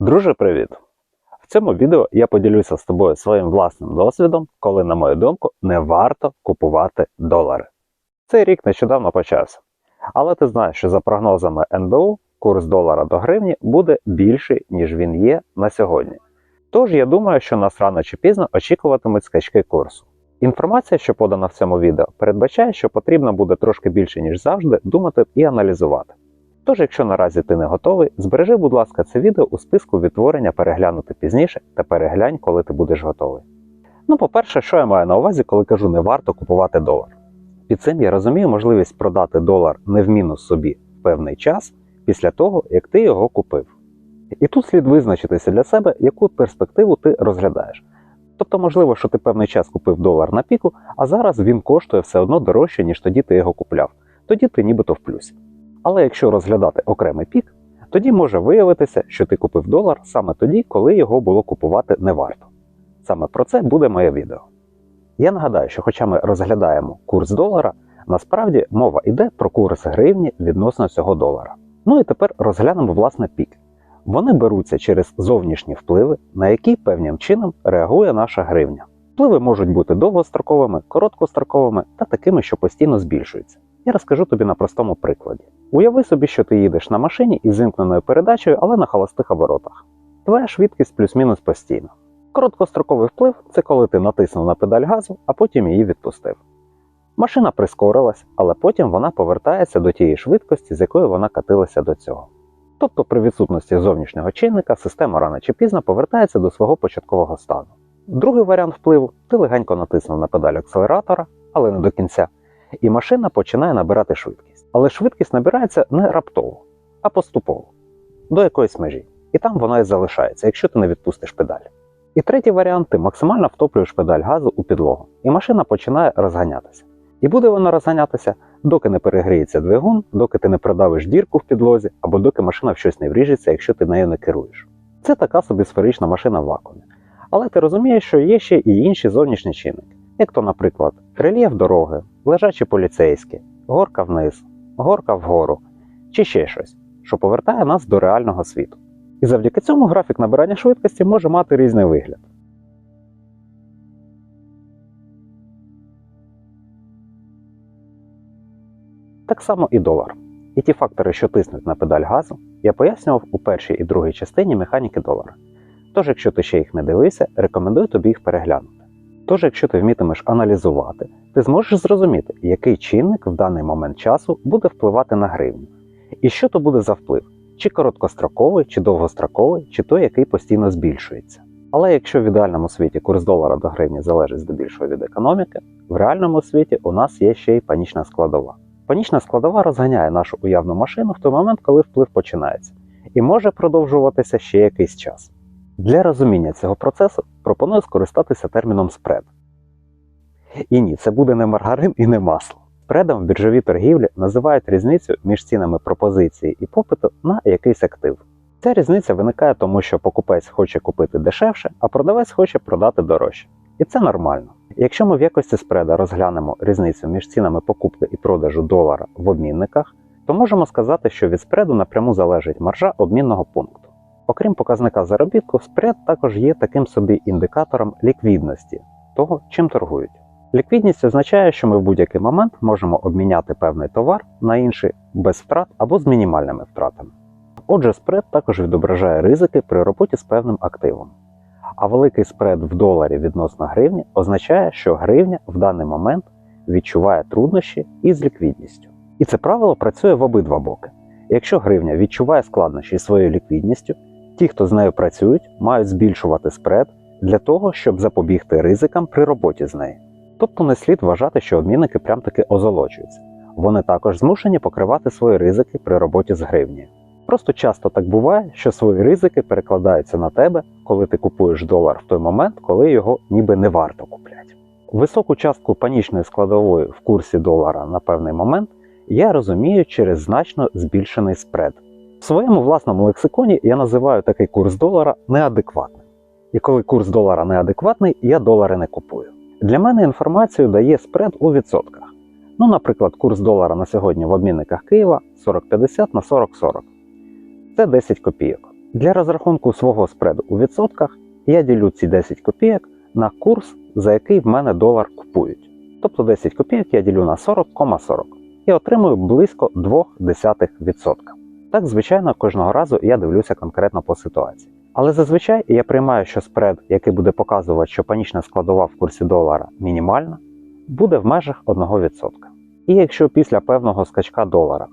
Друже, привіт! В цьому відео я поділюся з тобою своїм власним досвідом, коли, на мою думку, не варто купувати долари. Цей рік нещодавно почався. Але ти знаєш, що за прогнозами НБУ курс долара до гривні буде більший, ніж він є на сьогодні. Тож я думаю, що нас рано чи пізно очікуватимуть скачки курсу. Інформація, що подана в цьому відео, передбачає, що потрібно буде трошки більше, ніж завжди, думати і аналізувати. Тож, якщо наразі ти не готовий, збережи, будь ласка, це відео у списку відтворення переглянути пізніше та переглянь, коли ти будеш готовий. Ну, по-перше, що я маю на увазі, коли кажу не варто купувати долар. Під цим я розумію можливість продати долар не в мінус собі певний час після того, як ти його купив. І тут слід визначитися для себе, яку перспективу ти розглядаєш. Тобто, можливо, що ти певний час купив долар на піку, а зараз він коштує все одно дорожче, ніж тоді ти його купляв. Тоді ти нібито в плюсі. Але якщо розглядати окремий пік, тоді може виявитися, що ти купив долар саме тоді, коли його було купувати не варто. Саме про це буде моє відео. Я нагадаю, що хоча ми розглядаємо курс долара, насправді мова йде про курс гривні відносно цього долара. Ну і тепер розглянемо власне пік. Вони беруться через зовнішні впливи, на які певним чином реагує наша гривня. Впливи можуть бути довгостроковими, короткостроковими та такими, що постійно збільшуються. Я розкажу тобі на простому прикладі. Уяви собі, що ти їдеш на машині із вимкненою передачею, але на холостих оборотах. Твоя швидкість плюс-мінус постійно. Короткостроковий вплив це коли ти натиснув на педаль газу, а потім її відпустив. Машина прискорилась, але потім вона повертається до тієї швидкості, з якої вона катилася до цього. Тобто при відсутності зовнішнього чинника система рано чи пізно повертається до свого початкового стану. Другий варіант впливу ти легенько натиснув на педаль акселератора, але не до кінця, і машина починає набирати швидкість. Але швидкість набирається не раптово, а поступово, до якоїсь межі. І там вона і залишається, якщо ти не відпустиш педаль. І третій варіант ти максимально втоплюєш педаль газу у підлогу, і машина починає розганятися. І буде вона розганятися, доки не перегріється двигун, доки ти не продавиш дірку в підлозі, або доки машина в щось не вріжеться, якщо ти нею не керуєш. Це така собі сферична машина в вакуумі. Але ти розумієш, що є ще і інші зовнішні чинники, як то, наприклад, рельєф дороги, лежачі поліцейські, горка вниз, горка вгору, чи ще щось, що повертає нас до реального світу. І завдяки цьому графік набирання швидкості може мати різний вигляд. Так само і долар. І ті фактори, що тиснуть на педаль газу, я пояснював у першій і другій частині механіки долара. Тож, якщо ти ще їх не дивився, рекомендую тобі їх переглянути. Тож, якщо ти вмітимеш аналізувати, ти зможеш зрозуміти, який чинник в даний момент часу буде впливати на гривню. І що то буде за вплив, чи короткостроковий, чи довгостроковий, чи той, який постійно збільшується. Але якщо в ідеальному світі курс долара до гривні залежить здебільшого від економіки, в реальному світі у нас є ще й панічна складова. Панічна складова розганяє нашу уявну машину в той момент, коли вплив починається, і може продовжуватися ще якийсь час. Для розуміння цього процесу пропоную скористатися терміном спред. І ні, це буде не маргарин і не масло. Спредом в біржовій торгівлі називають різницю між цінами пропозиції і попиту на якийсь актив. Ця різниця виникає тому, що покупець хоче купити дешевше, а продавець хоче продати дорожче. І це нормально. Якщо ми в якості спреда розглянемо різницю між цінами покупки і продажу долара в обмінниках, то можемо сказати, що від спреду напряму залежить маржа обмінного пункту. Окрім показника заробітку, спред також є таким собі індикатором ліквідності того, чим торгують. Ліквідність означає, що ми в будь-який момент можемо обміняти певний товар на інший без втрат або з мінімальними втратами. Отже, спред також відображає ризики при роботі з певним активом. А великий спред в доларі відносно гривні означає, що гривня в даний момент відчуває труднощі із ліквідністю. І це правило працює в обидва боки. Якщо гривня відчуває складнощі своєю ліквідністю, ті, хто з нею працюють, мають збільшувати спред для того, щоб запобігти ризикам при роботі з нею. Тобто не слід вважати, що обмінники прям таки озолочуються. Вони також змушені покривати свої ризики при роботі з гривні. Просто часто так буває, що свої ризики перекладаються на тебе, коли ти купуєш долар в той момент, коли його ніби не варто купляти. Високу частку панічної складової в курсі долара на певний момент я розумію через значно збільшений спред. В своєму власному лексиконі я називаю такий курс долара неадекватним. І коли курс долара неадекватний, я долари не купую. Для мене інформацію дає спред у відсотках. Ну, наприклад, курс долара на сьогодні в обмінниках Києва 40,50 на 40,40. Це 10 копійок. Для розрахунку свого спреду у відсотках я ділю ці 10 копійок на курс, за який в мене долар купують. Тобто 10 копійок я ділю на 40,40 і отримую близько 0,2%. Так, звичайно, кожного разу я дивлюся конкретно по ситуації. Але зазвичай я приймаю, що спред, який буде показувати, що панічна складова в курсі долара мінімальна, буде в межах 1%. І якщо після певного скачка долара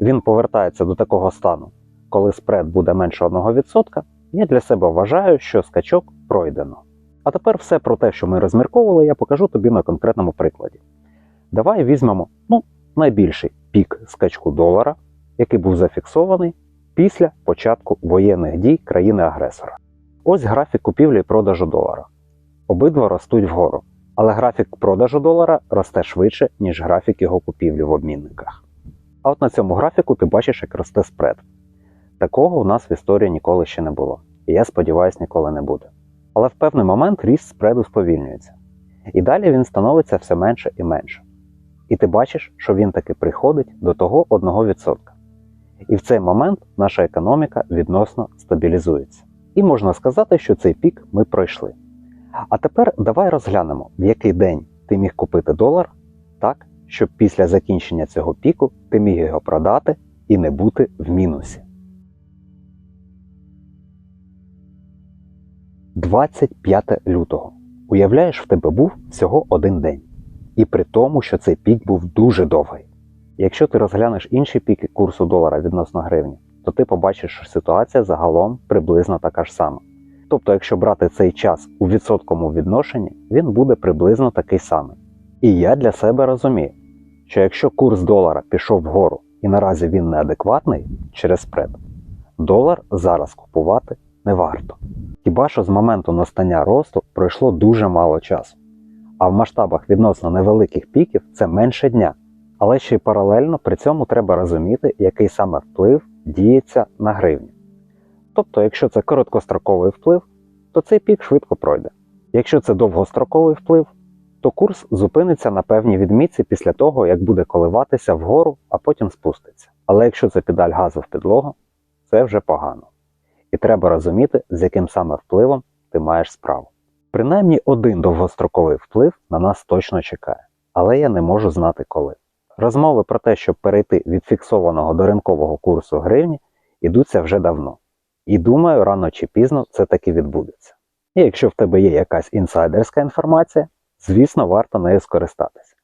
він повертається до такого стану, коли спред буде менше 1%, я для себе вважаю, що скачок пройдено. А тепер все про те, що ми розмірковували, я покажу тобі на конкретному прикладі. Давай візьмемо ну, найбільший пік скачку долара, який був зафіксований після початку воєнних дій країни-агресора. Ось графік купівлі і продажу долара. Обидва ростуть вгору, але графік продажу долара росте швидше, ніж графік його купівлі в обмінниках. А от на цьому графіку ти бачиш, як росте спред. Такого у нас в історії ніколи ще не було, і я сподіваюся, ніколи не буде. Але в певний момент ріст спреду сповільнюється. І далі він становиться все менше і менше. І ти бачиш, що він таки приходить до того 1%. І в цей момент наша економіка відносно стабілізується. І можна сказати, що цей пік ми пройшли. А тепер давай розглянемо, в який день ти міг купити долар так, щоб після закінчення цього піку ти міг його продати і не бути в мінусі. 25 лютого. Уявляєш, в тебе був всього один день. І при тому, що цей пік був дуже довгий. Якщо ти розглянеш інші піки курсу долара відносно гривні, то ти побачиш, що ситуація загалом приблизно така ж сама. Тобто, якщо брати цей час у відсотковому відношенні, він буде приблизно такий самий. І я для себе розумію, що якщо курс долара пішов вгору і наразі він неадекватний через спред, долар зараз купувати не варто. Хіба що з моменту настання росту пройшло дуже мало часу. А в масштабах відносно невеликих піків це менше дня. Але ще й паралельно при цьому треба розуміти, який саме вплив діється на гривню. Тобто, якщо це короткостроковий вплив, то цей пік швидко пройде. Якщо це довгостроковий вплив, то курс зупиниться на певній відмітці після того, як буде коливатися вгору, а потім спуститься. Але якщо це педаль газу в підлогу, це вже погано. І треба розуміти, з яким саме впливом ти маєш справу. Принаймні один довгостроковий вплив на нас точно чекає, але я не можу знати коли. Розмови про те, щоб перейти від фіксованого до ринкового курсу гривні, ідуться вже давно. І думаю, рано чи пізно це таки відбудеться. І якщо в тебе є якась інсайдерська інформація, звісно, варто нею скористатися.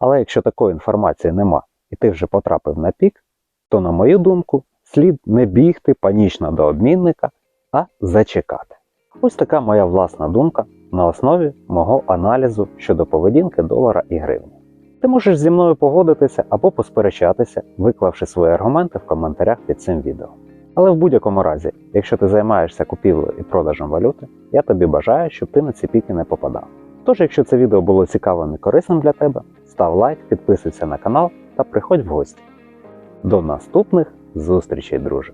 Але якщо такої інформації нема і ти вже потрапив на пік, то, на мою думку, слід не бігти панічно до обмінника, а зачекати. Ось така моя власна думка на основі мого аналізу щодо поведінки долара і гривні. Ти можеш зі мною погодитися або посперечатися, виклавши свої аргументи в коментарях під цим відео. Але в будь-якому разі, якщо ти займаєшся купівлею і продажем валюти, я тобі бажаю, щоб ти на ці піки не попадав. Тож, якщо це відео було цікавим і корисним для тебе, став лайк, підписуйся на канал та приходь в гості. До наступних зустрічей, друже!